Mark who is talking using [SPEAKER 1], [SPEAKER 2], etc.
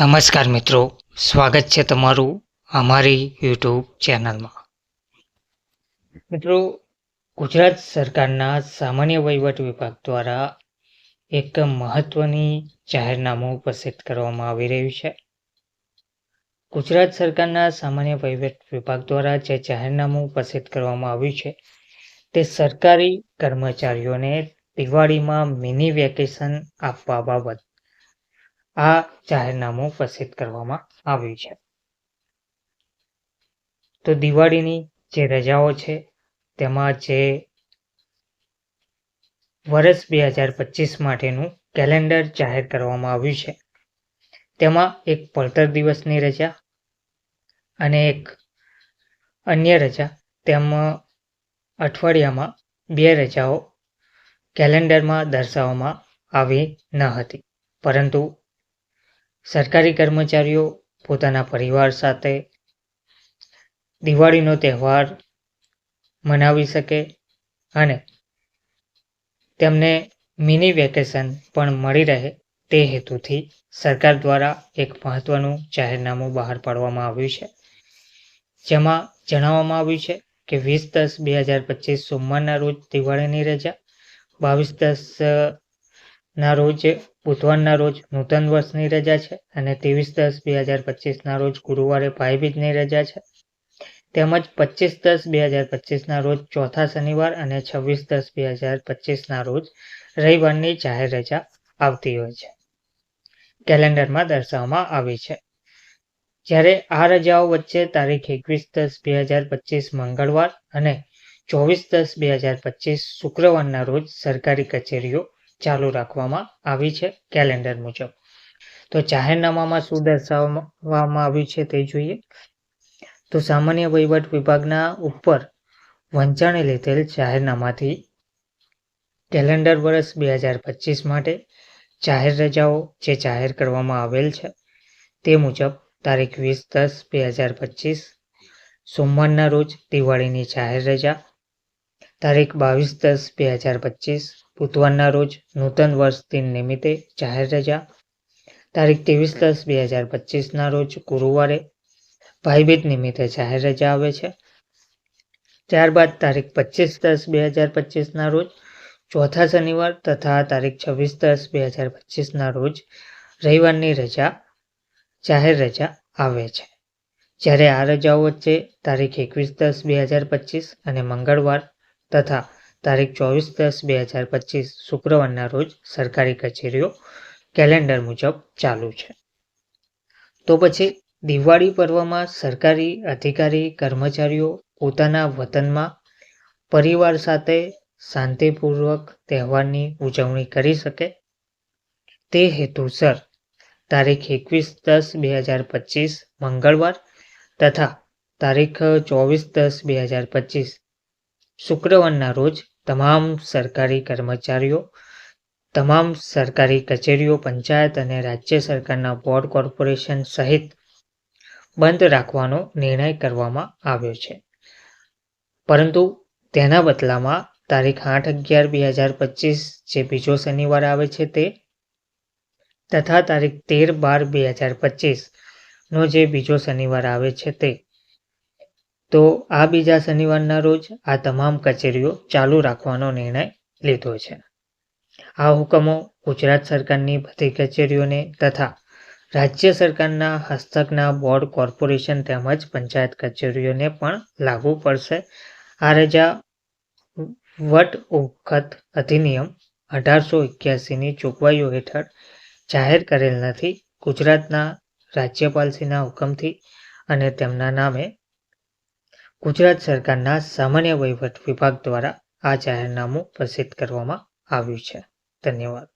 [SPEAKER 1] નમસ્કાર મિત્રો. સ્વાગત છે તમારું અમારી યુટ્યુબ ચેનલમાં. મિત્રો, ગુજરાત સરકારના સામાન્ય વહીવટ વિભાગ દ્વારા એક મહત્વની જાહેરનામું પ્રસિદ્ધ કરવામાં આવી રહ્યું છે. ગુજરાત સરકારના સામાન્ય વહીવટ વિભાગ દ્વારા જે જાહેરનામું પ્રસિદ્ધ કરવામાં આવ્યું છે, તે સરકારી કર્મચારીઓને દિવાળીમાં મિની વેકેશન આપવા બાબત આ જાહેરનામું પ્રસિદ્ધ કરવામાં આવ્યું છે. તો દિવાળીની જે રજાઓ છે, તેમાં જે વર્ષ બે હજાર પચીસ માટેનું કેલેન્ડર જાહેર કરવામાં આવ્યું છે, તેમાં એક પડતર દિવસની રજા અને એક અન્ય રજા. તેમ અઠવાડિયામાં બે રજાઓ કેલેન્ડરમાં દર્શાવવામાં આવી ન હતી, પરંતુ સરકારી કર્મચારીઓ પોતાના પરિવાર સાથે દિવાળીનો તહેવાર મનાવી શકે અને તેમને મિની વેકેશન પણ મળી રહે તે હેતુથી સરકાર દ્વારા એક મહત્વનું જાહેરનામું બહાર પાડવામાં આવ્યું છે. જેમાં જણાવવામાં આવ્યું છે કે વીસ દસ બે હજાર પચીસ સોમવારના રોજ દિવાળીની રજા, બાવીસ દસ ના રોજ, બુધવારના રોજ નૂતન વર્ષની રજા છે અને ત્રેવીસ દસ બે હજાર પચીસના રોજ ગુરુવારે ભાઈબીજની રજા છે. તેમજ પચીસ દસ બે હજાર પચીસના રોજ ચોથા શનિવાર અને છવ્વીસ દસ બે હજાર પચીસના રોજ રવિવારની જાહેર રજા આવતી હોય છે. કેલેન્ડરમાં દર્શાવવામાં આવી છે. જ્યારે આ રજાઓ વચ્ચે તારીખ એકવીસ દસ બે હજાર પચીસ મંગળવાર અને ચોવીસ દસ બે હજાર પચીસ શુક્રવારના રોજ સરકારી કચેરીઓ ચાલુ રાખવામાં આવી છે કેલેન્ડર મુજબ. તો જાહેરનામામાં શું દર્શાવવામાં આવ્યું છે તે જોઈએ. તો સામાન્ય વહીવટ વિભાગના ઉપર વંચાણે લીધેલ જાહેરનામાથી કેલેન્ડર વર્ષ બે હજાર પચીસ માટે જાહેર રજાઓ જે જાહેર કરવામાં આવેલ છે તે મુજબ તારીખ વીસ દસ બે હજાર પચીસ, સોમવારના રોજ દિવાળીની જાહેર રજા, તારીખ બાવીસ દસ બે હજાર પચીસ બુધવારના રોજ નૂતન વર્ષ દિન નિમિત્તે જાહેર રજા. તારીખ ત્રેવીસ દસ બે હજાર પચીસના રોજ ગુરુવારે ભાઈબીજ નિમિત્તે જાહેર રજા આવે છે. ત્યારબાદ તારીખ પચીસ દસ બે હજાર પચીસના રોજ ચોથા શનિવાર તથા તારીખ છવ્વીસ દસ બે હજાર પચીસના રોજ રવિવારની રજા, જાહેર રજા આવે છે. જ્યારે આ રજાઓ વચ્ચે તારીખ એકવીસ દસ બે હજાર પચીસ અને મંગળવાર તથા તારીખ ચોવીસ દસ બે હજાર પચીસ શુક્રવારના રોજ સરકારી કચેરીઓ કેલેન્ડર મુજબ ચાલુ છે. તો પછી દિવાળી પર્વમાં સરકારી અધિકારી કર્મચારીઓ પોતાના વતનમાં પરિવાર સાથે શાંતિપૂર્વક તહેવારની ઉજવણી કરી શકે. તે હેતુસર તારીખ એકવીસ દસ બે હજાર પચીસ મંગળવાર તથા તારીખ ચોવીસ દસ બે હજાર પચીસ શુક્રવારના રોજ તમામ સરકારી કર્મચારીઓ, તમામ સરકારી કચેરીઓ, પંચાયત અને રાજ્ય સરકારના બોર્ડ કોર્પોરેશન સહિત બંધ રાખવાનો નિર્ણય કરવામાં આવ્યો છે. પરંતુ તેના બદલામાં તારીખ આઠ અગિયાર બે હજાર પચીસ જે બીજો શનિવાર આવે છે તે તથા તારીખ તેર બાર બે હજાર પચીસનો જે બીજો શનિવાર આવે છે તે તો આ બીજા શનિવારના રોજ આ તમામ કચેરીઓ ચાલુ રાખવાનો નિર્ણય લીધો છે. આ હુકમો ગુજરાત સરકારની બધી કચેરીઓને તથા રાજ્ય સરકારના હસ્તકના બોર્ડ કોર્પોરેશન તેમજ પંચાયત કચેરીઓને પણ લાગુ પડશે. આ રજા વટ વખત અધિનિયમ અઢારસો એક્યાસીની જોગવાઈઓ હેઠળ જાહેર કરેલ નથી. ગુજરાતના રાજ્યપાલશ્રીના હુકમથી અને તેમના નામે ગુજરાત સરકારના સામાન્ય વહીવટ વિભાગ દ્વારા આ જાહેરનામું પ્રસિદ્ધ કરવામાં આવ્યું છે. ધન્યવાદ.